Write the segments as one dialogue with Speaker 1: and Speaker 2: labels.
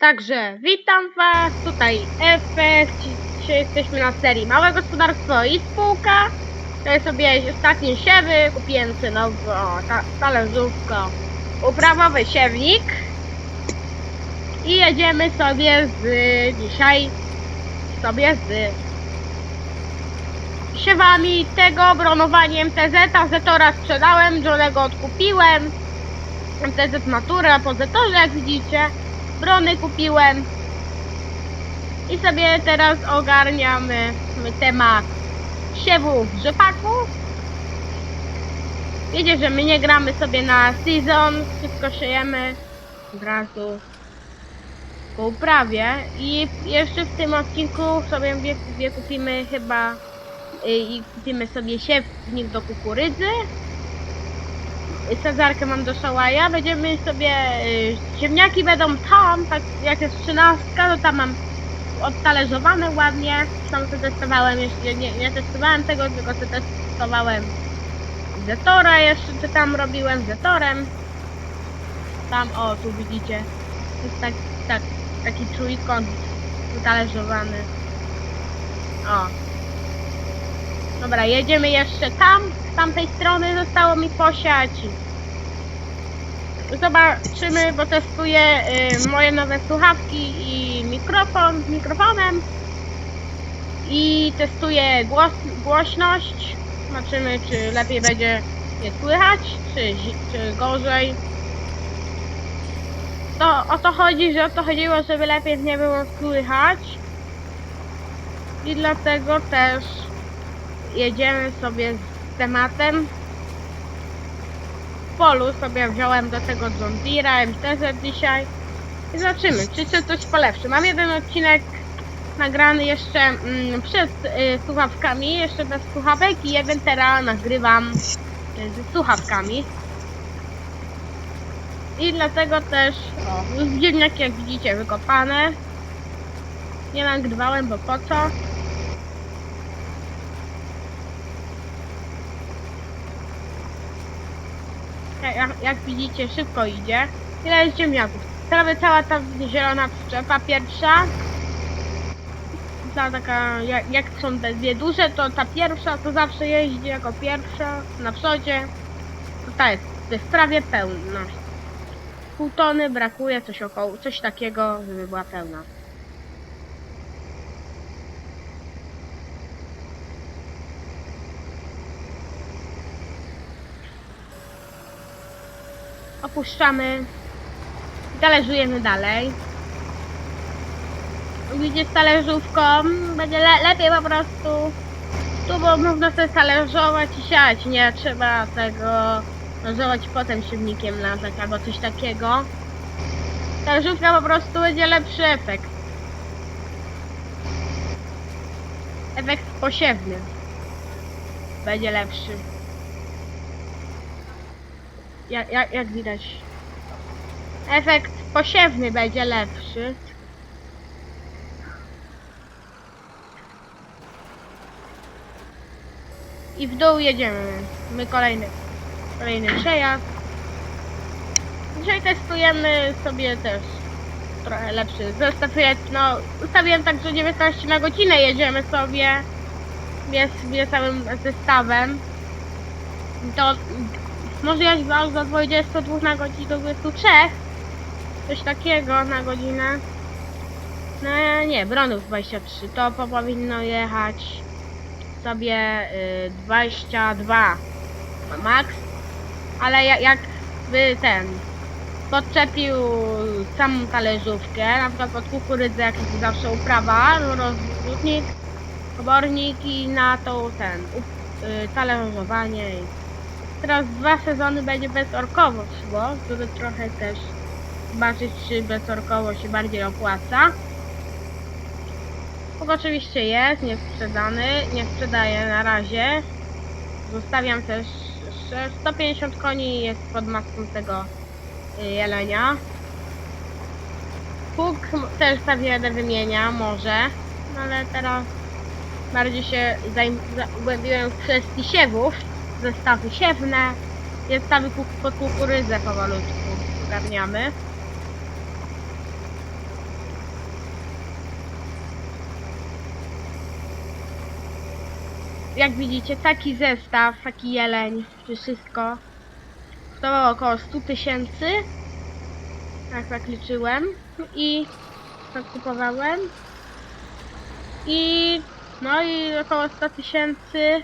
Speaker 1: Także witam Was, tutaj Efekt. Dzisiaj jesteśmy na serii Małe Gospodarstwo i Spółka. Tutaj sobie ostatnie siewy, kupiłem sobie nowo ta, uprawowy siewnik. I jedziemy sobie z dzisiaj sobie z siewami tego, bronowaniem TZ, a Zetora sprzedałem, Johnego odkupiłem. MTZ Matura po Zetorze, jak widzicie. Brony kupiłem. I sobie teraz ogarniamy temat siewu rzepaku. Wiecie, że my nie gramy sobie na season, wszystko siejemy od razu po uprawie. I jeszcze w tym odcinku sobie wie kupimy chyba y, i kupimy sobie siewnik do kukurydzy sadzarkę mam do szalaja, będziemy sobie, y, ziemniaki będą tam, tak jak jest trzynastka, to tam mam odtalerzowane ładnie, tam to testowałem jeszcze, nie, nie testowałem tego, tylko to testowałem Zetora jeszcze, czy tam robiłem Zetorem, tam, o, tu widzicie, jest tak, tak, taki trójkąt wytalerzowany, o, Dobra, jedziemy jeszcze tam. Tamtej strony zostało mi posiać. Zobaczymy, bo testuję y, moje nowe słuchawki i mikrofon z mikrofonem. I testuję głos, głośność. Zobaczymy, czy lepiej będzie je słychać, czy, czy gorzej. To o to chodzi, że o to chodziło, żeby lepiej nie było słychać. I dlatego też jedziemy sobie z tematem. W polu sobie wziąłem do tego John Deere'a, MTZ dzisiaj. I zobaczymy, czy czy coś polepszy. Mam jeden odcinek nagrany jeszcze mm, przed y, słuchawkami, jeszcze bez słuchawek i jeden teraz nagrywam y, ze słuchawkami. I dlatego też, o, ziemniaki jak widzicie wykopane. Nie nagrywałem, bo po co? Jak, jak, widzicie, szybko idzie. Ile jest ziemniaków? Prawie cała ta zielona przyczepa pierwsza. Ta taka, jak, jak są te dwie duże, to ta pierwsza to zawsze jeździ jako pierwsza na przodzie. To ta jest, to jest prawie pełna. Pół tony brakuje, coś około, coś takiego, żeby była pełna. Opuszczamy talerzujemy dalej. Widzicie z talerzówką, będzie le lepiej po prostu. Tu bo można sobie talerzować i siać, nie trzeba tego talerzować potem siewnikiem latać albo coś takiego. Talerzówka po prostu będzie lepszy efekt. Efekt posiewny będzie lepszy jak, jak, jak widać. Efekt posiewny będzie lepszy. I w dół jedziemy. My kolejny, kolejny przejazd. Dzisiaj testujemy sobie też trochę lepszy zestaw. No, ustawiłem tak, że 19 na godzinę jedziemy sobie. Jest, jest całym zestawem. To może jechać wał za 22 na godzinę do 23. Coś takiego na godzinę. No nie, Bronów 23. To po- powinno jechać sobie y, 22 max. Ale ja, jakby ten podczepił samą talerzówkę, na przykład pod kukurydzę, jak jest zawsze uprawa, rozrzutnik, obornik i na to ten y, talerzowanie i teraz dwa sezony będzie bezorkowo szło, żeby trochę też zobaczyć, czy bezorkowo się bardziej opłaca. Pług oczywiście jest, nie sprzedany, nie sprzedaję na razie. Zostawiam też jeszcze 150 koni jest pod maską tego y, jelenia. M- też za wiele wymienia, może, no ale teraz bardziej się zagłębiłem w kwestii siewów zestawy siewne, zestawy pod kukurydzę powolutku zgarniamy. Jak widzicie, taki zestaw, taki jeleń, czy wszystko, kosztowało około 100 tysięcy, tak tak liczyłem. I tak kupowałem. I no i około 100 tysięcy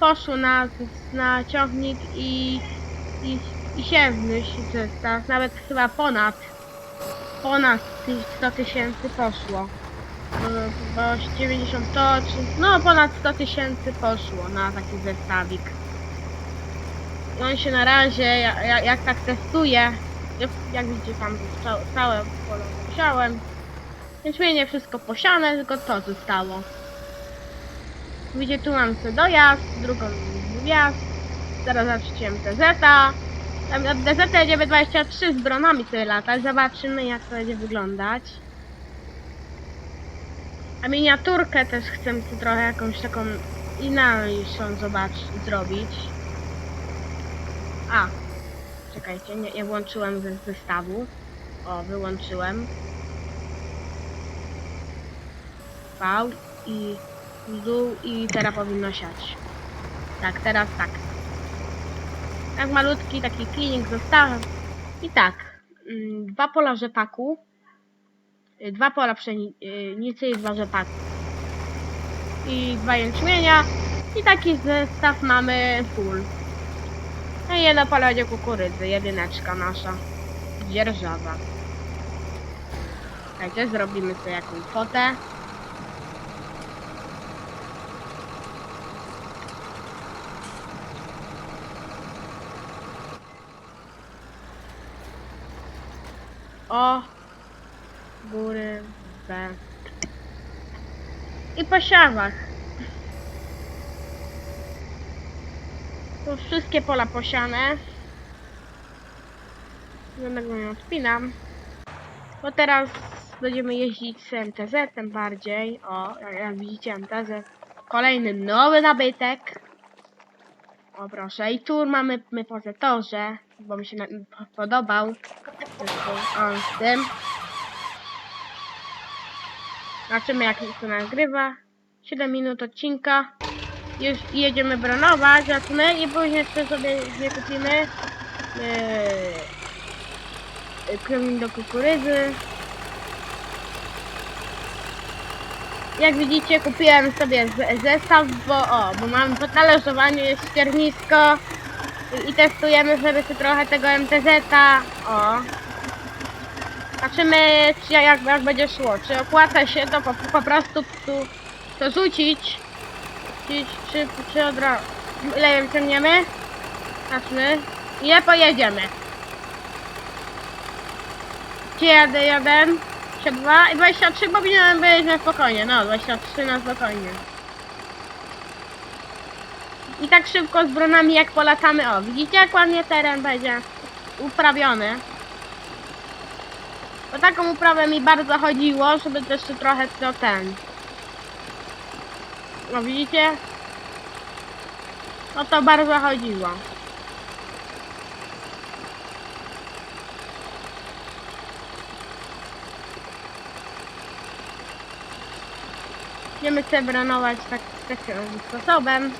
Speaker 1: poszło na, na ciągnik i, i, i siewny zestaw, nawet chyba ponad, ponad ty- 100 tysięcy poszło. No, Chyba 90 to, no ponad 100 tysięcy poszło na taki zestawik. I on się na razie, jak, jak, jak tak testuje, jak, jak widzicie tam całe, pole posiałem, więc nie wszystko posiane, tylko to zostało. Widzicie, tu mam sobie dojazd, drugą wjazd, zaraz zaczniemy MTZ-a. Tam na MTZ jedziemy 23 z dronami sobie latać, zobaczymy jak to będzie wyglądać. A miniaturkę też chcę tu trochę jakąś taką inniejszą zobaczyć, zrobić. A, czekajcie, nie, nie włączyłem ze zestawu. O, wyłączyłem. V i w dół i teraz powinno siać. Tak, teraz tak. Tak malutki taki klinik zostałem. I tak, mm, dwa pola rzepaku, y, dwa pola pszenicy i dwa rzepaku. I dwa jęczmienia. I taki zestaw mamy full. No i jedno pole kukurydzy, jedyneczka nasza. Dzierżawa. Słuchajcie, zrobimy sobie jakąś fotę. O, góry, B. I po siawach. Tu wszystkie pola posiane. Żadnego nie odpinam. Bo teraz będziemy jeździć z MTZ tym bardziej. O, jak- widzicie MTZ. Kolejny nowy nabytek. O proszę. I tu mamy my po zetorze, bo mi się podobał. Z tym. Zobaczymy jak to nagrywa. 7 minut odcinka. Już jedziemy bronować, zacznę i później jeszcze sobie nie kupimy yy, do kukurydzy. Jak widzicie kupiłem sobie zestaw, bo o, bo mam po talerzowaniu jest ściernisko i, i testujemy sobie trochę tego MTZ-a. O. Zobaczymy czy jak, jak będzie szło. Czy opłaca się to po, po prostu tu to rzucić. Czy, czy, od razu. Ile ją ciągniemy? Zobaczmy. Ile pojedziemy? Gdzie jadę? Jeden, 22 i 23 powinienem być na spokojnie. No, 23 na spokojnie. I tak szybko z bronami jak polatamy. O, widzicie jak ładnie teren będzie uprawiony. O taką uprawę mi bardzo chodziło, żeby też tu trochę to ten. No widzicie? O to bardzo chodziło. Będziemy sobie branować tak, takim sposobem.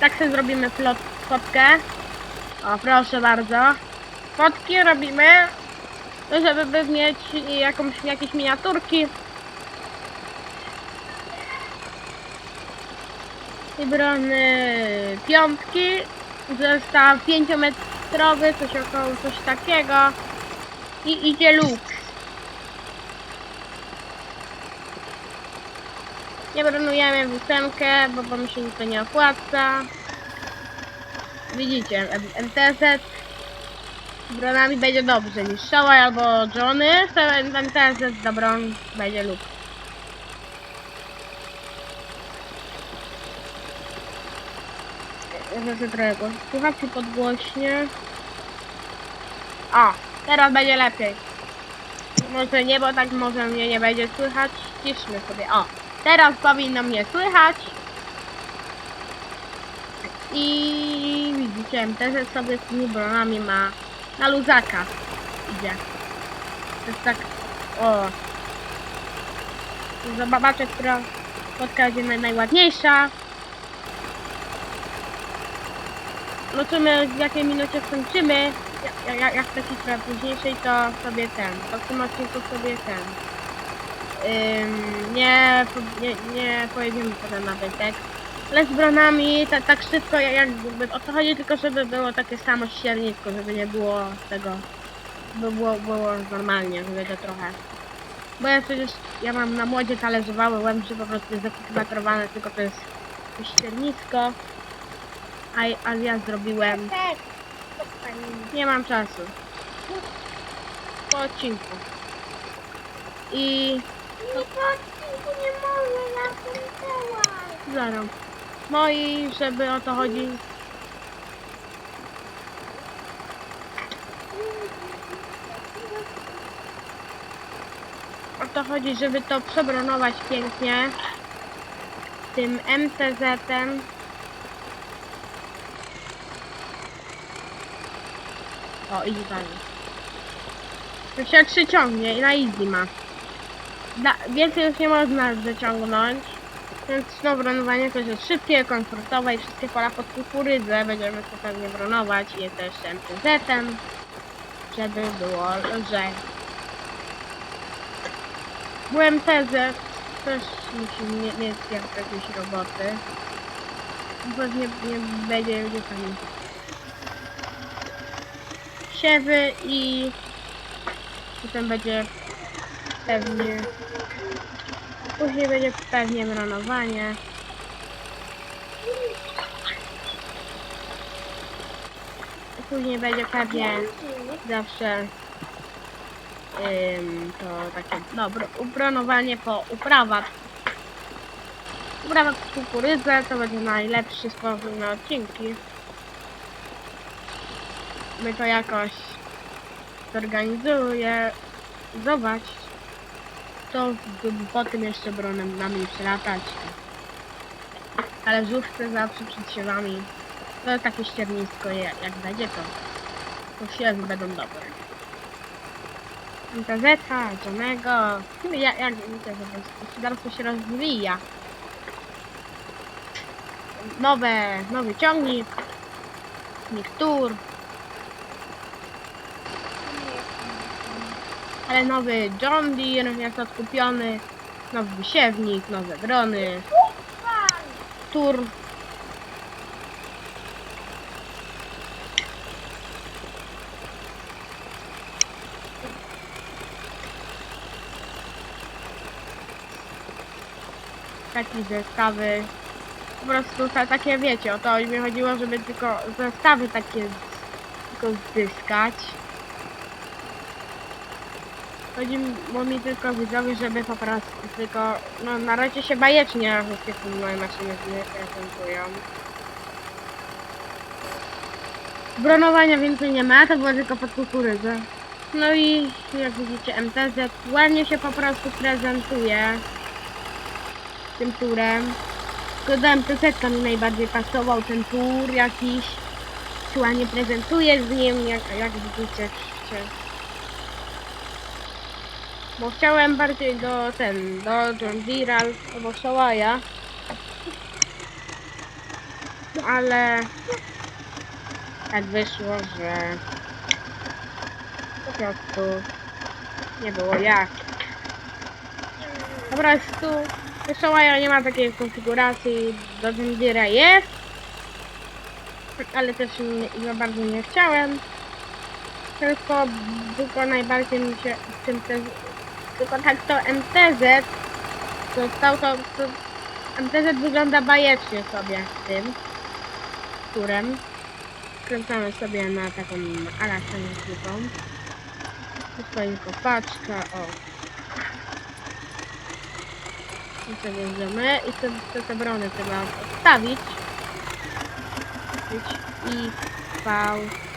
Speaker 1: Tak sobie zrobimy flot, fotkę. O, proszę bardzo. Fotki robimy, żeby mieć jakąś, jakieś miniaturki. I brony piątki. Zestaw 5-metrowy, coś około coś takiego. I idzie luk. Nie bronujemy w ósemkę, bo, mi się to nie opłaca. Widzicie, MTZ bronami będzie dobrze niż Shawai albo Johnny, to MTZ za broń będzie lub. Trochę go słuchawki podgłośnie. O, teraz będzie lepiej. Może nie, bo tak może mnie nie będzie słychać. Ciszmy sobie. O, teraz powinno mnie słychać. I widzicie, MTZ sobie z tymi bronami ma Na luzaka idzie. To jest tak... O. Zobaczę, która fotka będzie naj- najładniejsza. No to my w jakiej minucie skończymy. Ja- ja- Jak taki sprawa późniejszej, to sobie ten. To w tym odcinku sobie ten. Ym, nie, nie, nie pojedziemy potem na wytek. Ale z bronami tak, tak szybko jak- jakby o to chodzi tylko żeby było takie samo ściernisko, żeby nie było tego. By było, było normalnie, żeby to trochę. Bo ja przecież ja mam na młodzie talerzowały łębrzy po prostu jest zakilometrowane, tylko to jest ściernisko. A, a ja zrobiłem.
Speaker 2: Tak.
Speaker 1: Nie mam czasu. Po odcinku. I
Speaker 2: Nie po odcinku nie mogę, ja kończyłam.
Speaker 1: Zaraz. No i żeby o to chodzi. O to chodzi, żeby to przebronować pięknie. Tym MTZ-em. O, idzie dalej. To się trzy ciągnie i na easy ma. Da, więcej już nie można wyciągnąć. Więc no bronowanie to jest szybkie, komfortowe i wszystkie pola pod kukurydzę będziemy to pewnie bronować je też MTZ-em, żeby było lżej. Bo MTZ też musi mie- mieć jakieś roboty. Pewnie nie będzie będzie tam siewy i potem będzie pewnie Później będzie pewnie bronowanie. Później będzie pewnie zawsze ym, to takie dobro, ubronowanie po uprawach. Uprawa kukurydzę to będzie najlepszy sposób na odcinki. My to jakoś zorganizuję. Zobacz to po tym jeszcze bronem nami przelatać. Ale żółwce zawsze przed siewami. To takie ściernisko jak, będzie to. To siewy będą dobre. Gazeta, Johnego. Jak, jak widzę, że gospodarstwo się rozwija. Nowe, nowy ciągnik. Miktur. Ale nowy John Deere jest odkupiony, nowy wysiewnik, nowe drony, tur. Takie zestawy. Po prostu ta, takie wiecie, o to mi chodziło, żeby tylko zestawy takie tylko zyskać. Chodzi mi- tylko widzowie, żeby po prostu tylko, no na razie się bajecznie wszystkie moje maszyny prezentują. Bronowania więcej nie ma, to było tylko pod kukurydzę. No i jak widzicie MTZ ładnie się po prostu prezentuje tym turem. Tylko do MTZ mi najbardziej pasował ten tur jakiś. Się ładnie prezentuje z nim, jak, jak widzicie. Bo chciałem bardziej do ten, do John Deere albo Shawaja. Ale tak wyszło, że po prostu nie było jak. Po prostu do Shawaja nie ma takiej konfiguracji, do John Deere'a jest. Ale też nie, za bardzo nie chciałem. Tylko, tylko najbardziej mi się w tym tylko tak to MTZ to stał to, to MTZ wygląda bajecznie sobie w tym turem. Skręcamy sobie na taką ala silnikową tu stoi kopaczka o. I sobie wziąmy i te, te, te brony trzeba odstawić. I V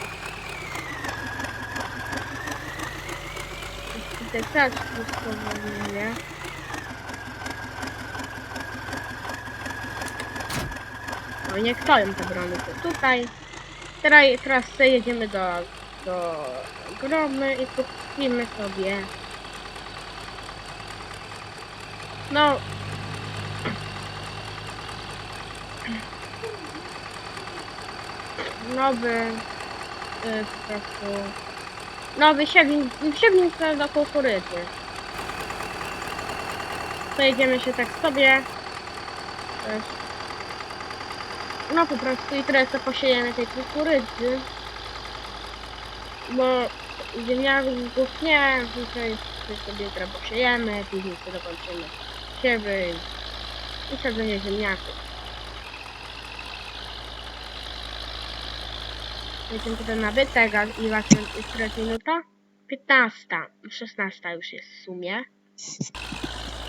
Speaker 1: Też wszystko wygląda. No niech stoją te brony to tutaj. Teraz, teraz jedziemy do do gromy i kupimy sobie. No. Nowy y, po prostu nowy siewnik, siewnik do kukurydzy. Pojedziemy się tak sobie. No po prostu i teraz to posiejemy tej kukurydzy. Bo ziemniaków nie, tutaj sobie jutro posiejemy, później sobie dokończymy siewy i sadzenie ziemniaków. Jedziemy tutaj na bytek, a i właśnie jest która minuta? 15, 16 już jest w sumie.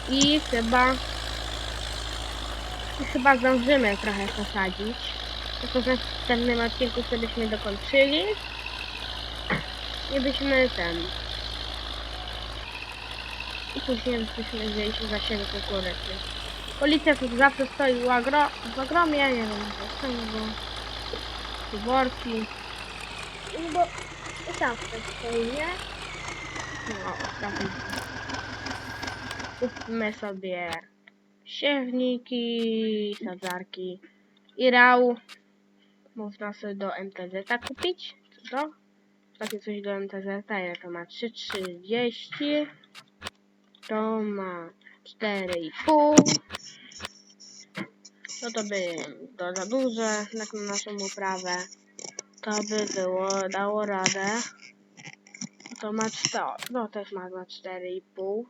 Speaker 1: I chyba i chyba zdążymy trochę posadzić. Tylko w następnym odcinku sobie byśmy dokończyli. I byśmy ten. I później byśmy wzięli się za siebie kukurydzy. Policja tu zawsze stoi w, agro, w agromie, nie wiem, dlaczego, bo tu worki. No bo zawsze stoi, nie? No, ostatnio. Kupmy sobie siewniki, sadzarki i rał. Można sobie do MTZ kupić. Co to? Takie coś do MTZ, ile to ma? 3,30. To ma 4,5. No to by to za duże, na naszą uprawę. To by było, dało radę. To ma 4, no też ma, ma 4,5.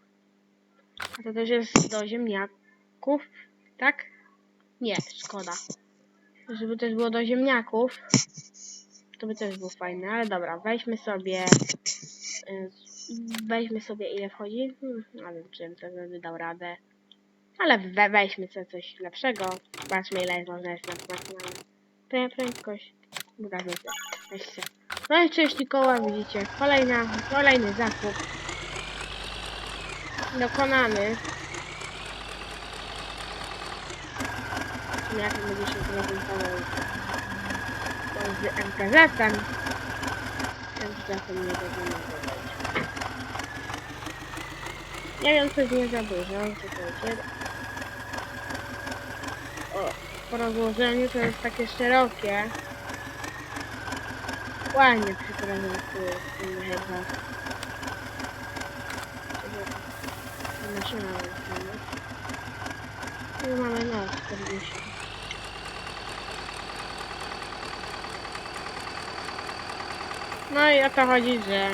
Speaker 1: A to też jest do ziemniaków, tak? Nie, szkoda. Żeby też było do ziemniaków, to by też było fajne, ale dobra, weźmy sobie, y, weźmy sobie ile wchodzi, hmm, nie wiem czym to by dał radę, ale we, weźmy sobie coś lepszego, zobaczmy ile jest można jest na maksymalną Prę- prędkość, dobra, wiecie, weźcie. No i 30 koła, widzicie, kolejna, kolejny zakup dokonany. Jak będzie się prezentował z MTZ-em. MTZ-em nie będziemy. Nie wiem, coś nie za dużo, czekajcie. O, po rozłożeniu to jest takie szerokie. Ładnie przyprezentuje chyba. Maszyna jest Tu mamy no 40. No i o to chodzi, że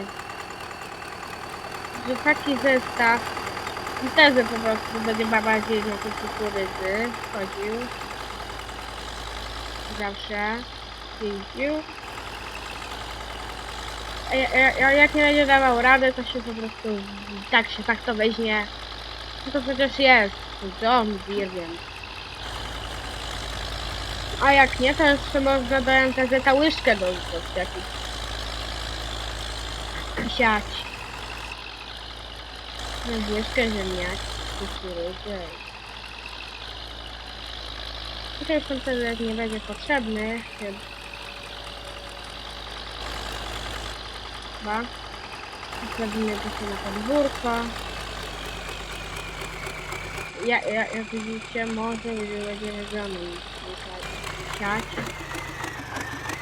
Speaker 1: że taki zestaw imprezy po prostu będzie bardziej na te kukurydzy chodził. Zawsze jeździł. Ja- ja- ja- jak nie będzie dawał radę, to się po prostu tak się tak to weźmie. No to przecież jest. Dom wiem. A jak nie, to jeszcze można do MTZ łyżkę do jakiś siać. No, łyżkę ziemniak, kukurydzę. Już MTZ nie będzie potrzebny. To się na podwórko. Ja, ja, jak widzicie, może gdy będzie robiony siać.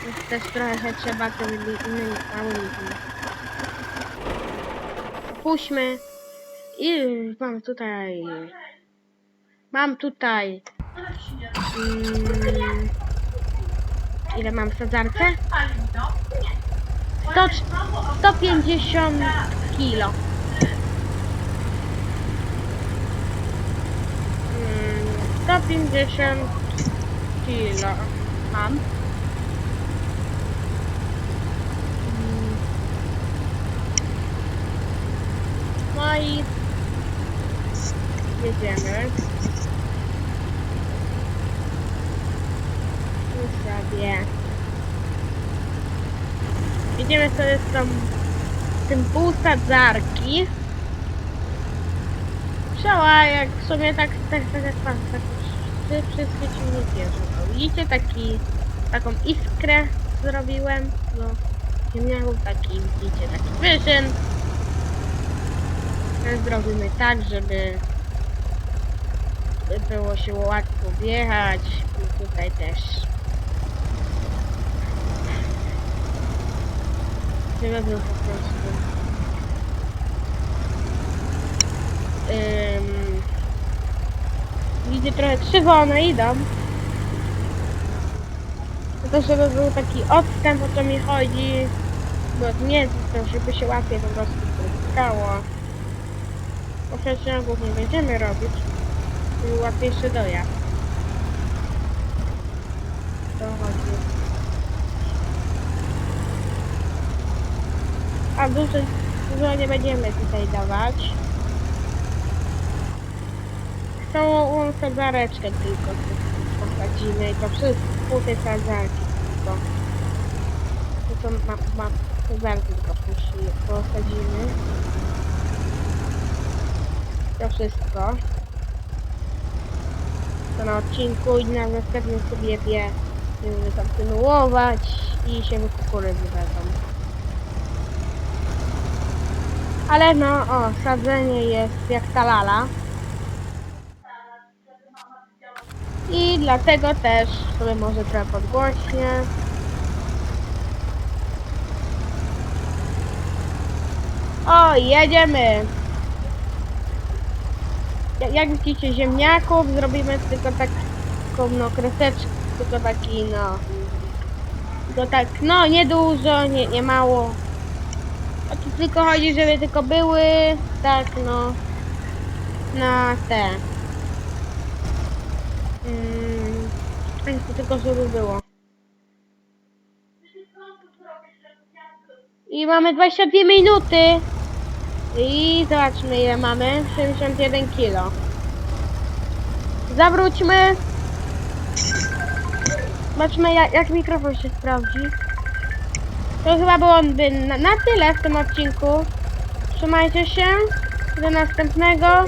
Speaker 1: Więc też trochę trzeba tym innymi małymi. Puśćmy. I mam tutaj... Mam tutaj... Mm, ile mam w sadzarce? 100, 150 kilo. Mm, 150 kilo mam. Mm. No i jedziemy. Tu. Jedziemy sobie z tą tym pół sadzarki. Przała, jak w sumie tak, tak, tak, tak, tak, tak wszystkie silniki. Widzicie, taki, taką iskrę zrobiłem. No, ziemniaków, taki widzicie, taki wyżyn. Zrobimy tak, żeby było się łatwo wjechać. I tutaj też. Żeby było po prostu. Ym, widzę trochę krzywo one idą. To żeby był taki odstęp, o co mi chodzi. Bo nie, to żeby się łatwiej po prostu spotkało. Bo przeciągów nie będziemy robić. Żeby łatwiejszy dojazd. To chodzi. A dużo, dużo nie będziemy tutaj dawać. Całą sadzareczkę tylko posadzimy i to wszystko, tej sadzarki tylko. To ma, ma sadzarki tylko posadzimy. To wszystko. To na odcinku i na następnym sobie wie, będziemy kontynuować i się kukurydzy wezmą. Ale no, o, sadzenie jest jak ta lala. I dlatego też sobie może trochę podgłośnie. O, jedziemy! Ja- Jak widzicie ziemniaków, zrobimy tylko tak, taką no kreseczkę, tylko taki no... Tylko tak, no nie dużo, nie, nie mało. Tylko chodzi, żeby tylko były, tak no, na te. Mm, to tylko żeby było. I mamy 22 minuty. I zobaczmy ile mamy. 71 kilo. Zawróćmy. Zobaczmy jak, jak mikrofon się sprawdzi. To chyba byłoby na, na tyle w tym odcinku. Trzymajcie się. Do następnego.